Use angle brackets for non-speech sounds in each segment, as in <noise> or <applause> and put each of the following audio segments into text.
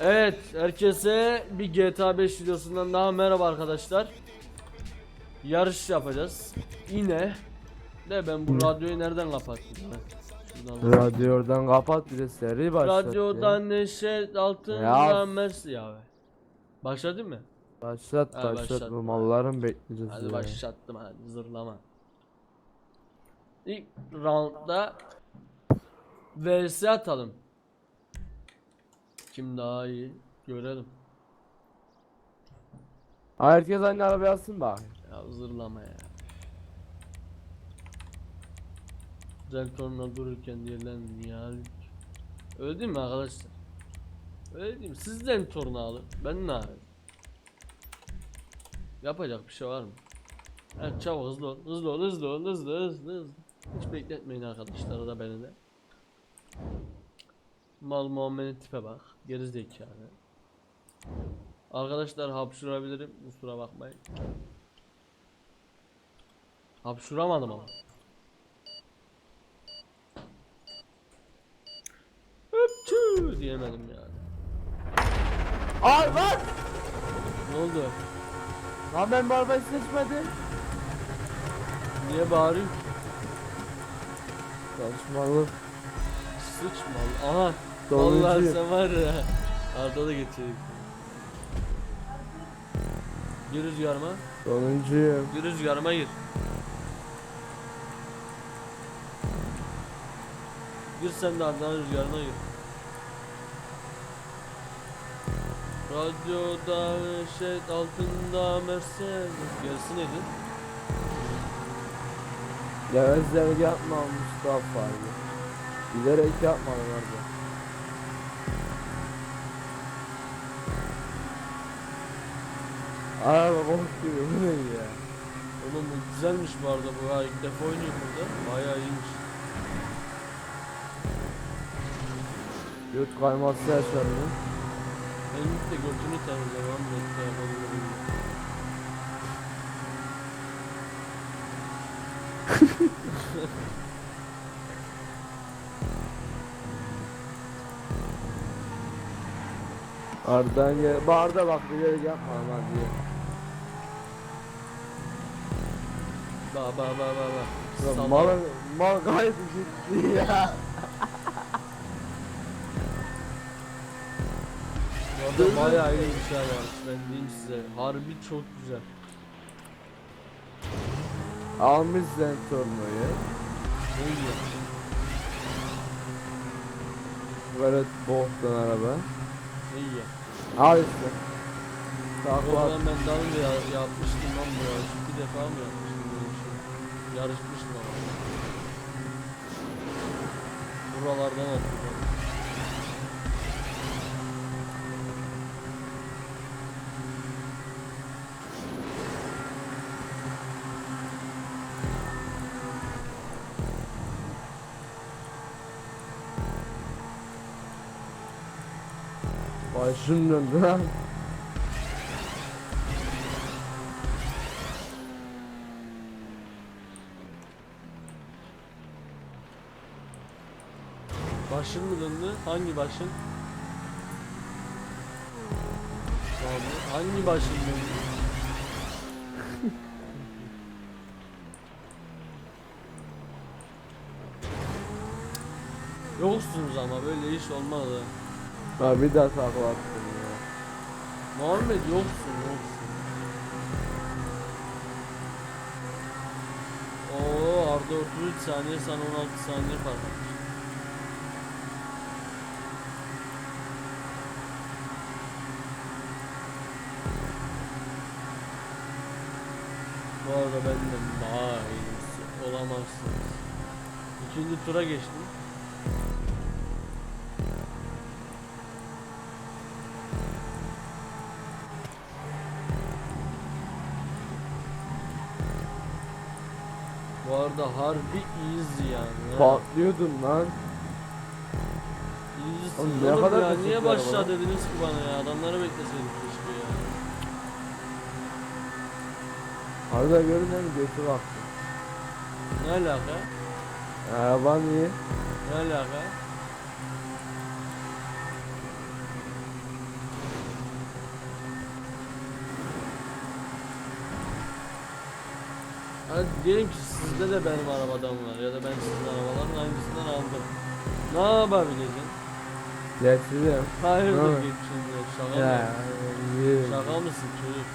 Evet, herkese bir GTA 5 videosundan daha merhaba arkadaşlar. Yarış yapacağız. Yine de ben bu radyoyu nereden kapatayım? Ha, Şuradan. Radyodan kapat bir de seri başlat. ya. Radyodan neşe altından Ya. mersi ya. be. Başladın mı? Başlat Ha, başlat başlat. bu malların bekleyeceğiz. Hadi ya. başlattım hadi zırlama. İlk roundda VS atalım. Kim daha iyi görelim. Herkes aynı arabaya alsın bak. Ya zırlama ya. Zentorna dururken diğerlerini niye aldık? Öyle değil mi arkadaşlar? Öyle değil mi? Siz Zentorna alın. Ben ne yapayım? Yapacak bir şey var mı? Evet çabuk hızlı ol. Hızlı ol hızlı ol hızlı hızlı hızlı. Hiç bekletmeyin arkadaşlar da beni de. Mal muamele tipe bak. Geri zekalı. Arkadaşlar hapşurabilirim. Kusura bakmayın. Hapşuramadım ama. Öpçü diyemedim yani. Ay lan! Ne oldu? Lan ben bu arabayı seçmedim. Niye bağırıyorsun? ki? Saçmalı. Sıçma. Sonuncu. Vallahi sen var ya. Arda da geçecek. Gir rüzgarıma. Sonuncuyum. Gir rüzgarıma gir. Gir sen de Arda'nın rüzgarına gir. Radyoda şey altında Mercedes. Gerisi neydi? Gevezler yapma Mustafa abi. Bilerek yapmadım orada. Araba bok gibi bu ne ya? Oğlum bu güzelmiş bu arada bu ha ilk defa oynuyorum burada. Bayağı iyiymiş. Göt kayması yaşanıyor. Benim de götünü temizle lan bu yapabilirim. Arda'dan gel. Barda bak bilerek yapma lan diye. Ba ba ba ba ba. Lan Salak. Mal, mal gayet ciddi ya. Bu arada bayağı iyi bir şey varmış ben diyeyim size. Harbi çok güzel. Almış sen tornoyu. İyi. Böyle boktan araba. İyi. Al işte. Takla Oradan ben önce ya- yapmıştım lan bu ya. İki defa mı bir şey? Yarışmıştım ama. Buralardan attık. başım döndü lan. Başın mı döndü? Hangi başın? Abi, hangi başın döndü? <laughs> Yoksunuz ama böyle iş olmaz ha. Bir daha takla attım ya. Muhammed yoksun yoksun. Oo Arda 33 saniye sana 16 saniye fark atmış. Bu arada benden daha iyisi olamazsınız. İkinci tura geçtim. Bu arada harbi easy yani. Patlıyordun lan. Easy'sin Oğlum ne kadar ya. basit Niye başla dediniz ki bana ya. Adamları bekleseydik keşke Arada görünen götü baktı. Ne alaka? Araban iyi. Ne alaka? Hani diyelim ki sizde de benim arabam var ya da ben sizin arabaların aynısından aldım. Ne yapabileceğim? Geçsizim. Hayırdır geçsizim. Şaka ya, mı? Şaka mısın çocuk?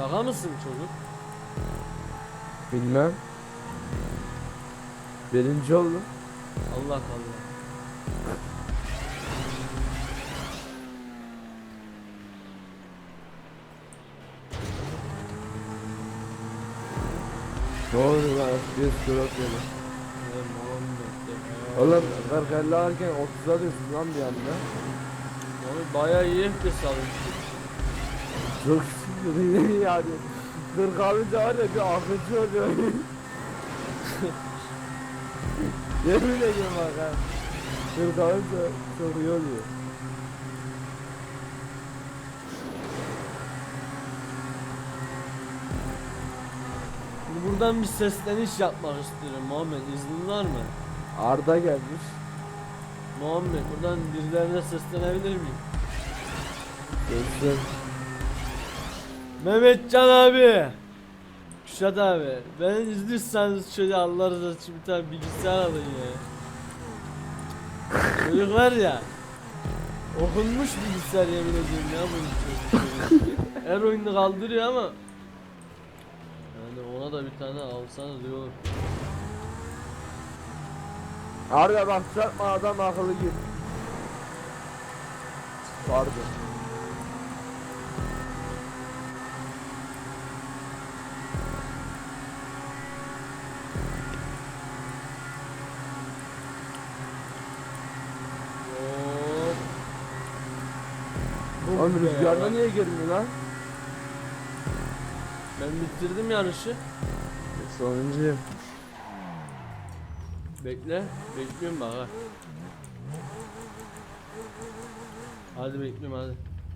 Şaka mısın çocuk? Bilmem. Birinci oldum. Allah Allah. Ne oldu lan? Bir Muhammed ya. Oğlum 40 50 alırken 30'a düştü lan bir anda. Abi bayağı iyi FPS almışsın. Çok sinirli yani. 40 alınca var ya bir akıcı oluyor. Yemin ediyorum bak ha. 40 alınca çok iyi oluyor. Buradan bir sesleniş yapmak istiyorum Muhammed iznin var mı? Arda gelmiş. Muhammed buradan birilerine seslenebilir miyim? Görsün. Mehmetcan abi. Kuşat abi. Ben izliyorsanız şöyle Allah rızası için bir tane bilgisayar alın ya. Çocuk var ya. Okunmuş bilgisayar yemin ediyorum ya çocuk. Her oyunu kaldırıyor ama. Yani ona da bir tane alsanız iyi olur. Arda bak çarpma adam akıllı gir. Pardon. Oğlum rüzgarda niye girmiyor lan? Ben bitirdim yarışı. Sonuncuyum. Bekle. Bekliyorum bak ha. Hadi bekliyorum hadi.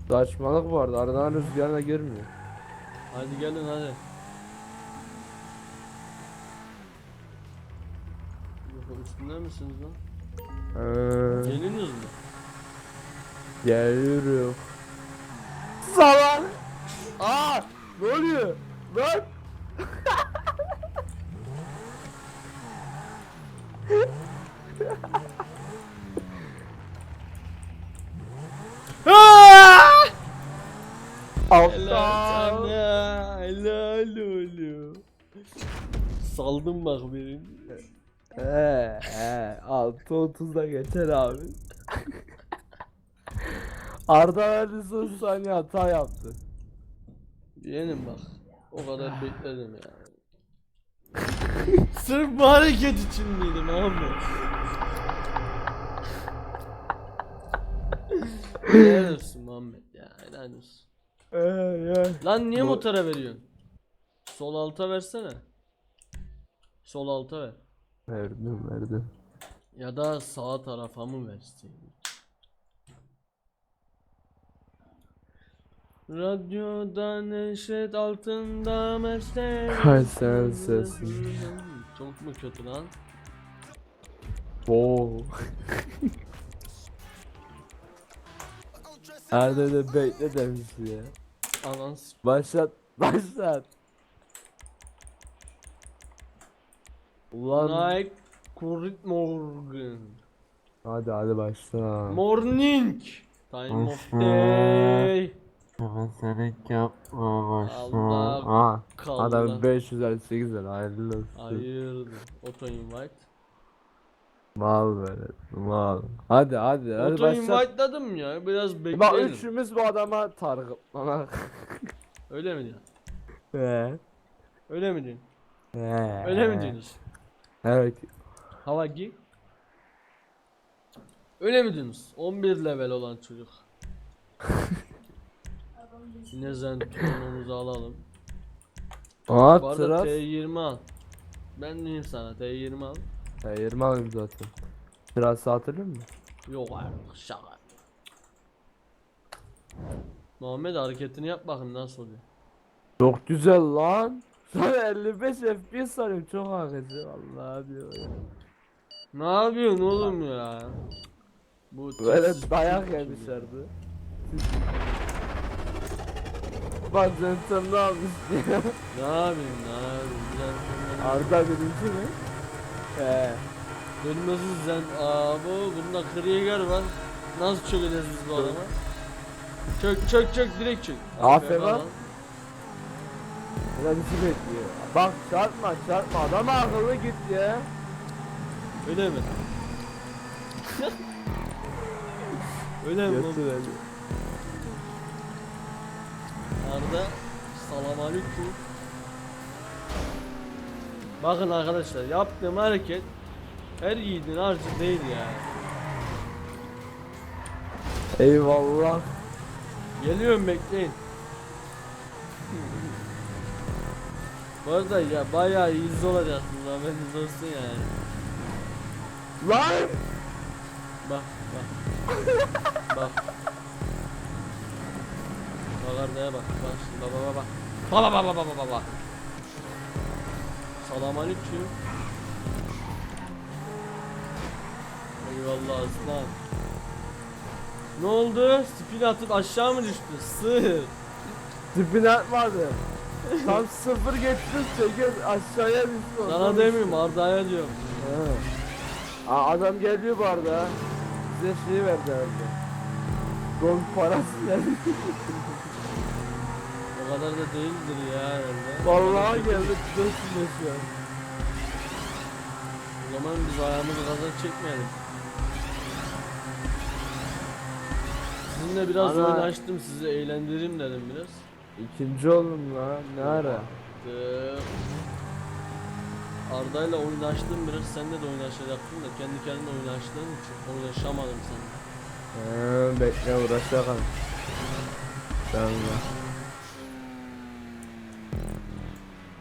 Saçmalık vardı. Aradan rüzgarına girmiyor. Hadi gelin hadi. Yok üstünde misiniz lan? Ee, Geliniz mi? geliyorum. Salak! Aa! Ne oluyor? Lan! Helal Aptal! sana. Helal oğlum. Saldım bak benim. Ee, ee, 6.30'da geçer abi. Arda verdi son saniye hata yaptı. Yeğenim bak. O kadar bekledim ya. <laughs> Sırf bu hareket için miydi Muhammed? Helal olsun Muhammed ya helal olsun. Ee, ya. Lan niye Bu- motora veriyorsun? Sol alta versene. Sol alta ver. Verdim verdim. Ya da sağ tarafa mı versin? Radyoda neşet altında meslek. Hay sen sesin. Çok mu kötü lan? Arda da bekle demiş ya. Anan s- Başlat, başlat. Ulan. Nike Kurit Morgan. Hadi hadi başla. Morning. Time of day. Gevezelik yapma başla. Allah Aa, kaldı. adam 558 lira hayırlı olsun. Hayırdır. Auto invite. Mal böyle, mal. Hadi hadi, hadi Auto başlat. invite'ladım ya. Biraz Bak bekleyelim. üçümüz bu adama targıtlanak. <laughs> Öyle mi diyor? He. Öyle mi diyorsun? He. Öyle mi diyorsunuz? Evet. Hava gi. Öyle mi diyorsunuz? 11 level olan çocuk. <laughs> Yine zen tutumumuzu alalım. Bu Aa arada tıras. T20 al. Ben diyeyim sana T20 al. He 20 alayım zaten. Tıras hatırlıyor musun? Yok artık şaka. Muhammed hareketini yap bakayım nasıl oluyor. Çok güzel lan. Lan 55 FPS sanıyorum çok akıcı vallahi diyor ya. Ne yapıyorsun oğlum ya? Bu Böyle dayak yemişlerdi. Bak ne yapmış diye. Ne yapayım ne yapayım? Biraz sonra- Arda birinci mi? He. Kırmızı zen abo bunda Krieger var. Nasıl çökeceğiz biz bu adama? Çök çök çök direkt çök. Aferin lan. Burada bizi bekliyor. Bak çarpma çarpma adam akıllı git ya. Öyle mi? <laughs> Öyle mi? oğlum? Götür Arda salam aleyküm. Bakın arkadaşlar yaptığım hareket her yiğidin harcı değil ya. Eyvallah. Geliyorum bekleyin. Bu arada ya bayağı iyi olacaksınız haberiniz olsun yani. Lan! Bak bak. <laughs> bak. Bak Arda'ya bak. Bak şimdi bak bak bak bak bak bak. Salam aleyküm. Eyvallah aslan. Ne oldu? Spin atıp aşağı mı düştü? Sığ. Tipini atmadı. Tam sıfır geçti çekiyor aşağıya düştü. Sana demiyorum Arda'ya diyorum. He. Aa, adam geliyor bu arada. Size şey verdi herhalde. Gol parası verdi. <laughs> O kadar da değildir ya herhalde. Vallahi geldi 400 şu an. O zaman biz ayağımızı gaza çekmeyelim. Sizinle biraz Ana. oyun açtım sizi eğlendireyim dedim biraz. İkinci oldum lan ne ara? Ee, Arda'yla oynaştım biraz. Seninle de oynaşacaktım da kendi kendine oynaştığın için oynaşamadım seninle. He bekle uğraşalım. Tamam.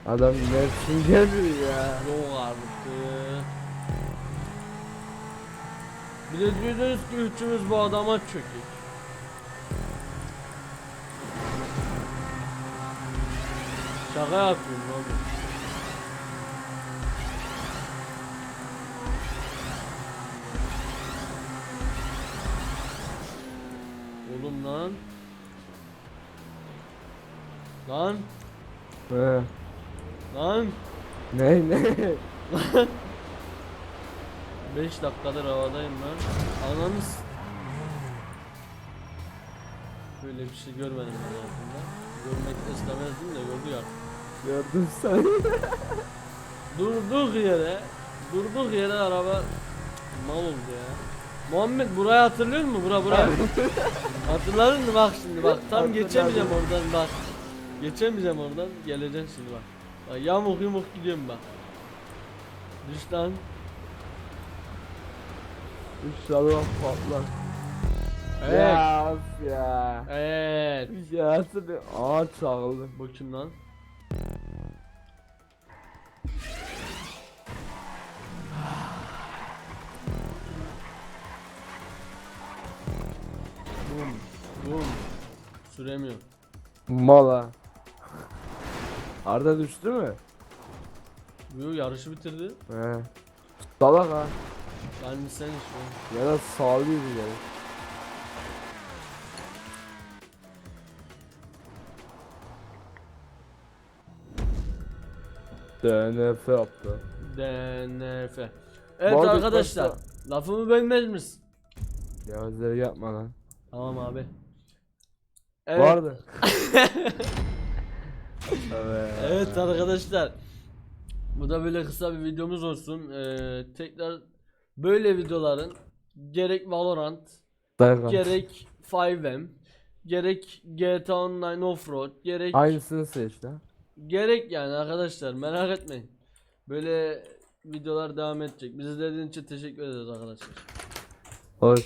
Adam nereden geliyor ya? Yok artık. ee. Bir de diyorsunuz ki üçümüz bu adama çökük. Şaka yapıyorum oğlum. Oğlum lan. Lan. He. Lan. Ne ne? <laughs> 5 dakikadır havadayım lan. Ananız. Böyle bir şey görmedim ben hayatımda. Görmek istemezdim de gördü ya. Gördüm seni. <laughs> Durduk yere, durduk yere araba mal oldu ya. Muhammed burayı hatırlıyor musun? Bura bura. <laughs> Hatırladın mı? Bak şimdi bak. Tam Hatırladım. geçemeyeceğim oradan bak. Geçemeyeceğim oradan. Geleceksin şimdi bak. Bak yamuk yumuk gidiyorum bak. Düş lan. İnşallah patlar. Evet. Ya of ya. Evet. Ya hatırlıyor. Ağaç çağıldı. Bu kim lan? Bum, bum. Süremiyor. Mala. Arda düştü mü? Bu yarışı bitirdi. He. Salak ha. Ben sen işte. Ya da sağlıyordu yani. DNF yaptı. DNF. Evet Bu arada arkadaşlar. Lafımı bölmez misin? Ya özleri yapma lan. Tamam abi. Evet. Vardı. <laughs> evet. Evet arkadaşlar. Bu da böyle kısa bir videomuz olsun. Ee, tekrar böyle videoların gerek Valorant, Dayan. gerek 5M, gerek GTA Online Offroad, gerek Aynısını seç lan. gerek yani arkadaşlar merak etmeyin. Böyle videolar devam edecek. Bizi izlediğiniz için teşekkür ederiz arkadaşlar. Hoş.